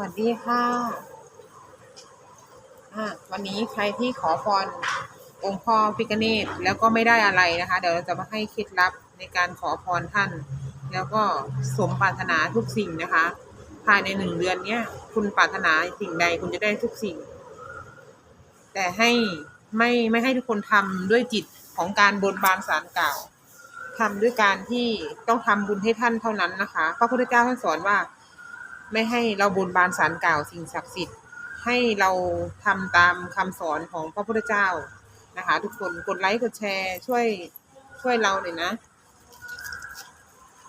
วัสดีค่ะะวันนี้ใครที่ขอพรองค์พ่อพิกเนตแล้วก็ไม่ได้อะไรนะคะ เดี๋ยวเราจะมาให้เคล็ดลับในการขอพรท่าน แล้วก็สมปรารถนาทุกสิ่งนะคะ ภายในหนึ่งเดือนเนี้ย คุณปรารถนาสิ่งใดคุณจะได้ทุกสิ่ง แต่ให้ไม่ไม่ให้ทุกคนทำด้วยจิตของการบนบานสารกล่าวทำด้วยการที่ต้องทำบุญให้ท่านเท่านั้นนะคะ พระพุทธเจ้าท่านสอนว่า ไม่ให้เราบนบานสารกล่าวสิ่งศักดิ์สิทธิ์ ให้เราทำตามคำสอนของพระพุทธเจ้านะคะ ทุกคนกดไลค์กดแชร์ ช่วยช่วยเราหน่อยนะ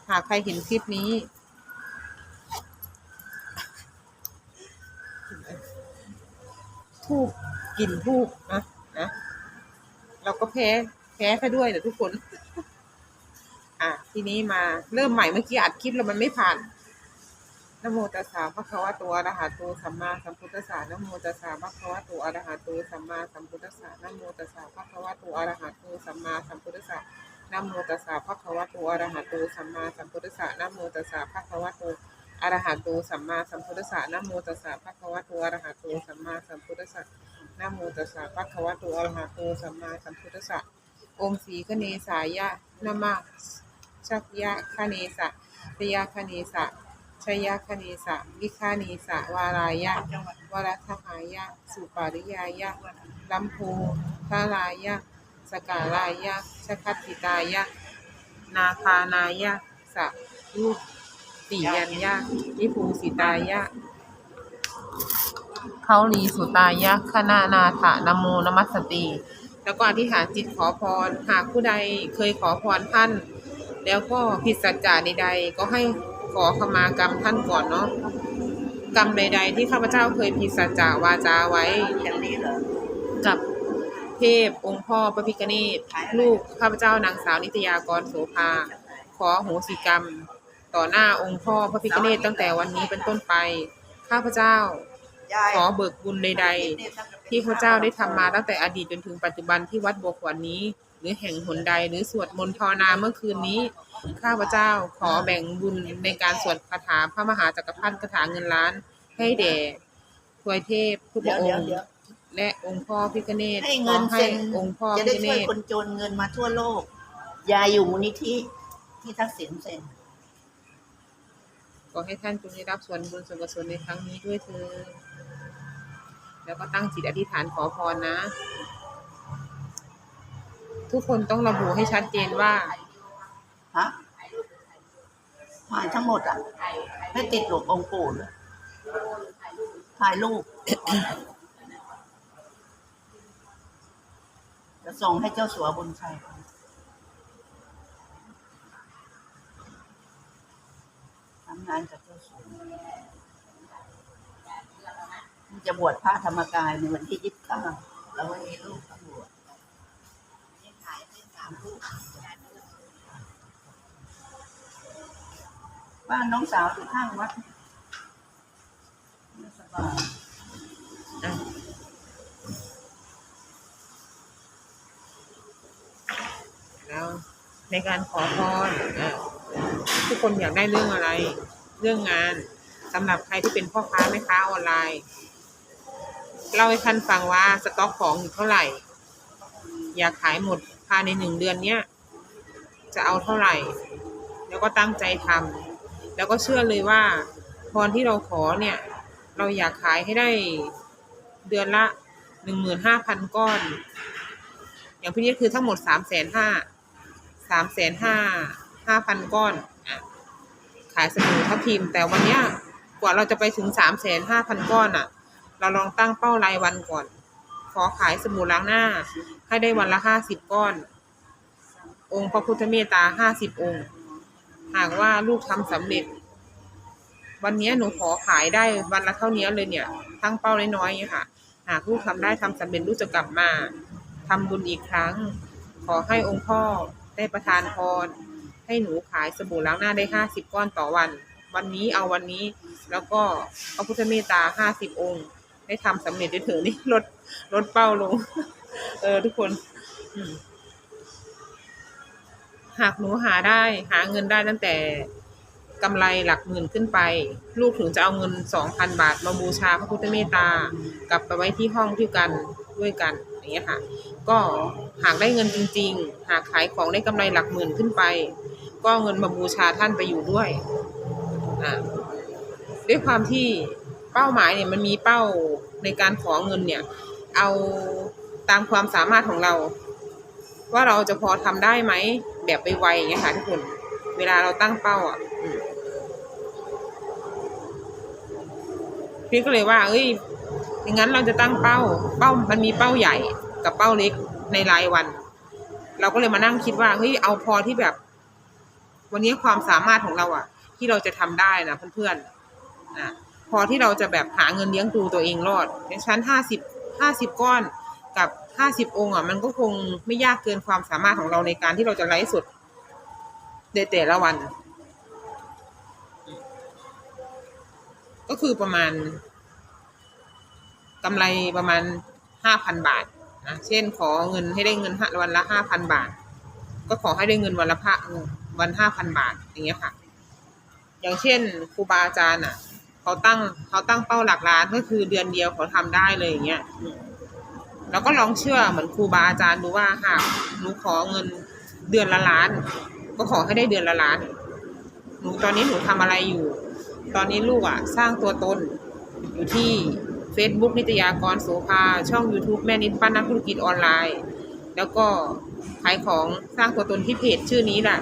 หากใครเห็นคลิปนี้ทูบกลิ่นทูบนะนะเราก็แพ้แพ้ไปด้วยเดี๋ยวทุกคน อะทีนี้มาเริ่มใหม่เมื่อกี้อัดคลิปแล้วมันไม่ผ่าน นโมตัสสะภะคะวะโตอะระหะโตสัมมาสัมพุทธัสสะนโมตัสสะภะคะวะโตอะระหะโตสัมมาสัมพุทธัสสะนโมตัสสะภะคะวะโตอะระหะโตสัมมาสัมพุทธัสสะนโมตัสสะภะคะวะโตอะระหะโตสัมมาสัมพุทธัสสะนโมตัสสะภะคะวะโตอะระหะโตสัมมาสัมพุทธัสสะนโมตัสสะภะคะวะโตอะระหะโตสัมมาสัมพุทธัสสะนโมตัสสะภะคะวะโตอะระหะโตสัมมาสัมพุทธัสสะองค์สีคเนสายะนะมะชักยะคเนสะปยาคเนสะ ยคเนสะ วิคาเนสะ วารายะ วรัทหายะ สุปาริยายะลัมโพทารายะ สการายะชคัตติตายะ นาคานายะสะยุติยัญญะนิภูสิตายะเขาลีสุตายะคณานาถะนโมนมัสสติ แล้วก็อธิษฐานจิตขอพร หากผู้ใดเคยขอพรท่าน แล้วก็ผิดสัจจะใดๆก็ให้ ขอขมากรรมท่านก่อนเนาะกรรมใด ๆ ที่ข้าพเจ้าเคยผิดสัจจะวาจาไว้อย่างนี้เหรอกับเทพองค์พ่อพระพิฆเนศลูกข้าพเจ้านางสาวนิตยากรโสภา ขอโหสิกรรม ต่อหน้าองค์พ่อพระพิฆเนศตั้งแต่วันนี้เป็นต้นไป ข้าพเจ้าขอเบิกบุญใดๆ ที่พระเจ้าได้ทำมาตั้งแต่อดีตจนถึงปัจจุบันที่วัดบัวขวัญนี้ หรือแห่งหนใดหรือสวดมนต์ภาวนาเมื่อคืนนี้ ข้าพเจ้าขอแบ่งบุญในการสวดคาถาพระมหาจักรพรรดิคาถาเงินล้าน ให้แด่ทวยเทพทุกพเดี๋ยวระอเดี๋ยวงค์เดี๋ยวและองค์พ่อพิฆเนศให้ขเงิอนให้เซ็นองค์พ่อจะพิได้ฆเนช่วยศคนจนเงินมาทั่วโลก ยายอยู่มูลนิธิที่ทักษิณเซ็นขอให้ท่านจงได้รับส่วนบุญส่วนกุศลในครั้งนี้ด้วยเถิด แล้วก็ตั้งจิตอธิษฐานขอพรนะ ทุกคนต้องระบุให้ชัดเจนว่าฮะถ่ายทั้งหมดอะไม่ติดหลวงองค์ปู่เลยถ่ายรูปจะส่งให้เจ้าสัวบุญชัยทำงานกับเจ้าสัว จะบวชพระธรรมกายในวันที่ยี่สิบเก้าแล้ววันนี้ลูกก็บวชถ่ายให้สามรูปบ้านน้องสาวอยู่ข้างวัดสบายแล้วในการขอพรทุกคนอยากได้เรื่องอะไร เรื่องงานสำหรับใครที่เป็นพ่อค้าแม่ค้าออนไลน์ เล่าให้ท่านฟังว่าสต็อกของอยู่เท่าไหร่ อยากขายหมดภายในหนึ่งเดือนเนี้ยจะเอาเท่าไหร่ แล้วก็ตั้งใจทำแล้วก็เชื่อเลยว่าพรที่เราขอเนี่ย เราอยากขายให้ได้เดือนละหนึ่งหมื่นห้าพันก้อน อย่างพี่นี่คือทั้งหมดสามแสนห้าสามแสนห้าห้าพันก้อนขายสบู่ทับทิมแต่วันเนี้ยกว่าเราจะไปถึงสามแสนห้าพันก้อนอะ เราลองตั้งเป้ารายวันก่อน ขอขายสบู่ล้างหน้า ให้ได้วันละห้าสิบก้อน องค์พระพุทธเมตตาห้าสิบองค์ หากว่าลูกทำสำเร็จ วันนี้หนูขอขายได้วันละเท่านี้เลยเนี่ยตั้งเป้าน้อยๆเนี่ยค่ะ หากลูกทำได้ทำสำเร็จลูกจะกลับมาทำบุญอีกครั้ง ขอให้องค์พ่อได้ประทานพรให้หนูขายสบู่ล้างหน้าได้ห้าสิบก้อนต่อวัน วันนี้เอาวันนี้ แล้วก็พระพุทธเมตตาห้าสิบองค์ ได้ทำสำเร็จด้วยเถอะนี่ลดลดเป้าลง เออ ทุกคนหากหนูหาได้ หาเงินได้ตั้งแต่กำไรหลักหมื่นขึ้นไป ลูกถึงจะเอาเงินสองพันบาท มาบูชาพระพุทธเมตตากลับไปไว้ที่ห้องที่กันด้วยกันอย่างเงี้ยค่ะ ก็หากได้เงินจริง ๆ หากขายของได้กำไรหลักหมื่นขึ้นไป ก็เอาเงินมาบูชาท่านไปอยู่ด้วยอ่าด้วยความที่ เป้าหมายเนี่ยมันมีเป้าในการขอเงินเนี่ย เอาตามความสามารถของเรา ว่าเราจะพอทำได้ไหมแบบไปไวอย่างเงี้ยค่ะทุกคนเวลาเราตั้งเป้าอะพี่ก็เลยว่า เอ้ยอย่างนั้นเราจะตั้งเป้า เป้ามันมีเป้าใหญ่กับเป้าเล็กในรายวัน เราก็เลยมานั่งคิดว่าเฮ้ยเอาพอที่แบบ วันนี้ความสามารถของเราอะ ที่เราจะทำได้นะเพื่อนๆอะ พอที่เราจะแบบหาเงินเลี้ยงดูตัวเองรอดอย่างชั้นห้าสิบห้าสิบก้อนกับห้าสิบองค์อะมันก็คงไม่ยากเกินความสามารถของเราในการที่เราจะไลฟ์สดในแต่ละวัน ก็คือประมาณกำไรประมาณห้าพันบาทนะเช่นขอเงินให้ได้เงินวันละห้าพันบาท ก็ขอให้ได้เงินวันละพระวันห้าพันบาทอย่างเงี้ยค่ะ อย่างเช่นครูบาอาจารย์อะ เขาตั้งเขาตั้งเป้าหลักล้านก็คือเดือนเดียวเขาทำได้เลยอย่างเงี้ยแล้วก็ลองเชื่อเหมือนครูบาอาจารย์ดูว่าหากหนูขอเงินเดือนละล้าน ก็ขอให้ได้เดือนละล้าน หนูตอนนี้หนูทำอะไรอยู่ ตอนนี้ลูกอะ สร้างตัวตนอยู่ที่ Facebook นิตยากรโสภาช่อง YouTube แม่นิดปั้นนักธุรกิจออนไลน์ แล้วก็ขายของสร้างตัวตนที่เพจชื่อนี้แหละ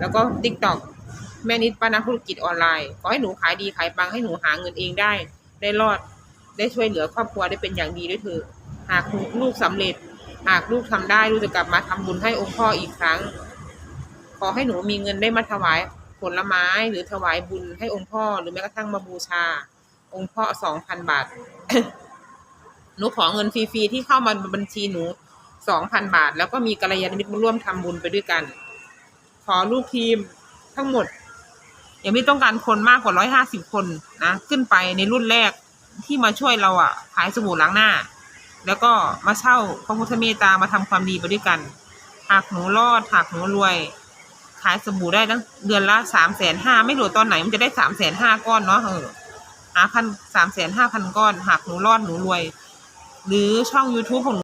แล้วก็ TikTok แม่นิดป้านักธุรกิจออนไลน์ขอให้หนูขายดีขายปังให้หนูหาเงินเองได้ ได้รอด ได้ช่วยเหลือครอบครัวได้เป็นอย่างดีด้วยเถอะหากลูกสำเร็จ หากลูกทำได้ลูกจะกลับมาทำบุญให้องค์พ่ออีกครั้ง ขอให้หนูมีเงินได้มาถวายผลไม้หรือถวายบุญให้องค์พ่อ หรือแม้กระทั่งมาบูชา องค์พ่อสองพันบาท หนูขอเงินฟรีๆที่เข้ามาบัญชีหนูสองพันบาท แล้วก็มีกัลยาณมิตรมาร่วมทำบุญไปด้วยกัน ขอลูกทีมทั้งหมด ยังไม่ต้องการคนมากกว่าร้อยห้าสิบคนนะขึ้นไปในรุ่นแรกที่มาช่วยเราอะขายสบู่ล้างหน้า แล้วก็มาเช่าพระพุทธเมตตามาทำความดีไปด้วยกันหากหนูรอดหากหนูรวย ขายสบู่ได้ตั้งเดือนละสามแสนห้าไม่รู้ตอนไหนมันจะได้สามแสนห้าก้อนเนาะเออหาพันสามแสนห้าพันก้อน หากหนูรอดหนูรวย หรือช่อง YouTube ของ